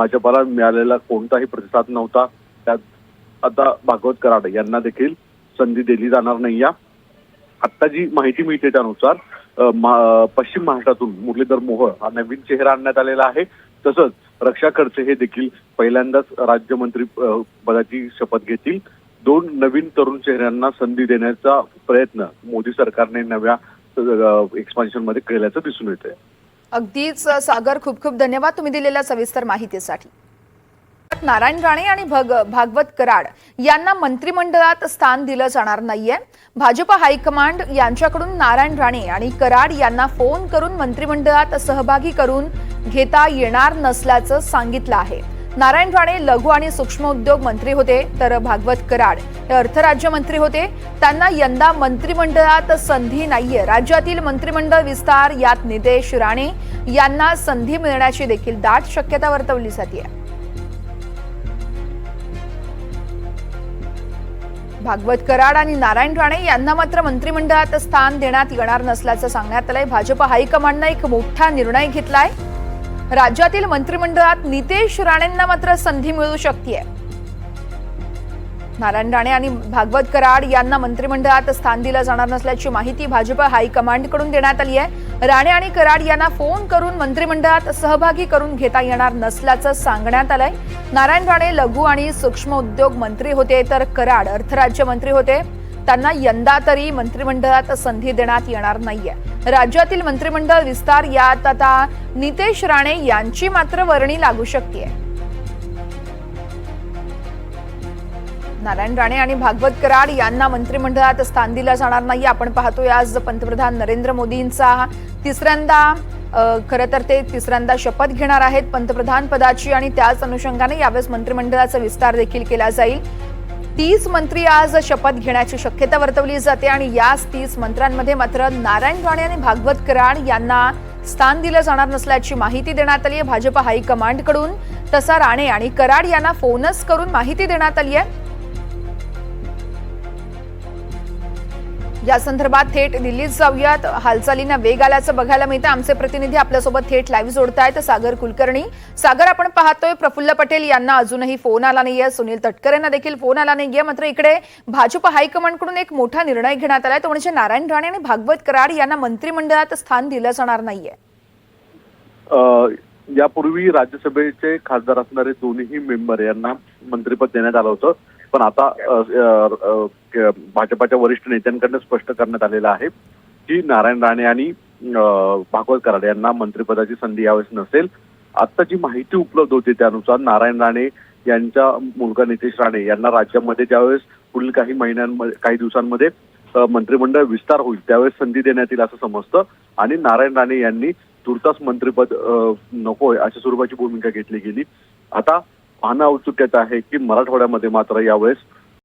भाजपाला मिळालेला कोणताही प्रतिसाद नव्हता. त्यात आता भागवत कराड यांना देखील संधी दिली जाणार नाही. या आत्ता जी माहिती मिळते त्यानुसार मा- पश्चिम महाराष्ट्रातून मुरलीधर मोहोळ हा नवीन चेहरा आणण्यात आलेला आहे. तसंच रक्षा खडसे हे देखील पहिल्यांदाच राज्यमंत्री पदाची शपथ घेतील. दोन नवीन तरुण चेहऱ्यांना संधी देण्याचा प्रयत्न मोदी सरकारने नव्या एक्सपान्शनमध्ये केल्याचं दिसून येतंय. अगदीच सागर खूप खूप धन्यवाद तुम्ही दिलेल्या सविस्तर माहितीसाठी. नारायण राणे आणि भग भागवत कराड यांना मंत्रिमंडळात स्थान दिलं जाणार नाहीये. भाजप हायकमांड यांच्याकडून नारायण राणे आणि कराड यांना फोन करून मंत्रिमंडळात सहभागी करून घेता येणार नसल्याचं सांगितलं आहे. नारायण राणे लघु आणि सूक्ष्म उद्योग मंत्री होते तर भागवत कराड हे अर्थराज्यमंत्री होते. त्यांना यंदा मंत्रिमंडळात संधी नाहीये. राज्यातील मंत्रिमंडळ विस्तार यात नितेश राणे यांना संधी मिळण्याची देखील दाट शक्यता वर्तवली जाते भागवत कराड आणि नारायण राणे यांना मात्र मंत्रिमंडळात स्थान देण्यात येणार नसल्याचं सांगण्यात आलंय. भाजप हायकमांडनं एक मोठा निर्णय घेतलाय. राज्यातील मंत्रिमंडळात नितेश राणेंना मात्र संधी मिळू शकते नारायण राणे आणि भागवत कराड यांना मंत्रिमंडळात स्थान दिलं जाणार नसल्याची माहिती भाजप हायकमांडकडून देण्यात आली आहे. राणे आणि कराड यांना फोन करून मंत्रिमंडळात सहभागी करून घेता येणार नसल्याचं सांगण्यात आलंय. नारायण राणे लघु आणि सूक्ष्म उद्योग मंत्री होते तर कराड अर्थराज्यमंत्री होते. त्यांना यंदा तरी मंत्रिमंडळात संधी देण्यात येणार नाहीये. राज्यातील मंत्रिमंडळ विस्तार यात आता नितेश राणे यांची मात्र वर्णी लागू शकते नारायण राणे आणि भागवत कराड यांना मंत्रिमंडळात स्थान दिलं जाणार नाही आपण पाहतोय आज पंतप्रधान नरेंद्र मोदींचा तिसऱ्यांदा खरं तर ते तिसऱ्यांदा शपथ घेणार आहेत पंतप्रधान पदाची आणि त्याच अनुषंगाने यावेळेस मंत्रिमंडळाचा विस्तार देखील केला जाईल. तीस मंत्री आज शपथ घेण्याची शक्यता वर्तवली जाते आणि याच तीस मंत्र्यांमध्ये मात्र नारायण राणे आणि भागवत कराड यांना स्थान दिलं जाणार नसल्याची माहिती देण्यात आली आहे. भाजप हायकमांडकडून तसा राणे आणि कराड यांना फोनच करून माहिती देण्यात आली आहे. या संदर्भात थेट दिल्लीत जाऊयात. हालचालींना वेग आल्याचं बघायला मिळतं. आमचे प्रतिनिधी आपल्यासोबत थेट लाईव्ह जोडतायत. सागर कुलकर्णी. सागर आपण पाहतोय प्रफुल्ल पटेल यांना अजूनही फोन आला नाहीये. सुनील तटकरेंना देखील फोन आला नाहीये. मात्र इकडे भाजप हायकमांडकडून एक मोठा निर्णय घेण्यात आलाय. तो म्हणजे नारायण राणे आणि भागवत कराड यांना मंत्रिमंडळात स्थान दिलं जाणार नाहीये. यापूर्वी राज्यसभेचे खासदार असणारे दोन्ही मेंबर यांना मंत्रिपद देण्यात आलं होतं. पण आता भाजपाच्या वरिष्ठ नेत्यांकडनं स्पष्ट करण्यात आलेलं आहे की नारायण राणे आणि भागवत कराड यांना मंत्रिपदाची संधी यावेळेस नसेल. आता जी माहिती उपलब्ध होती त्यानुसार नारायण राणे यांचा मुलगा नितेश राणे यांना राज्यामध्ये ज्यावेळेस पुढील काही महिन्यांमध्ये काही दिवसांमध्ये मंत्रिमंडळ विस्तार होईल त्यावेळेस संधी देण्यात येईल असं समजतं. आणि नारायण राणे यांनी तुर्तास मंत्रिपद नको नकोय अशा स्वरूपाची भूमिका घेतली गेली. आता पाहणं औत्सुक्याचं आहे की मराठवाड्यामध्ये मात्र यावेळेस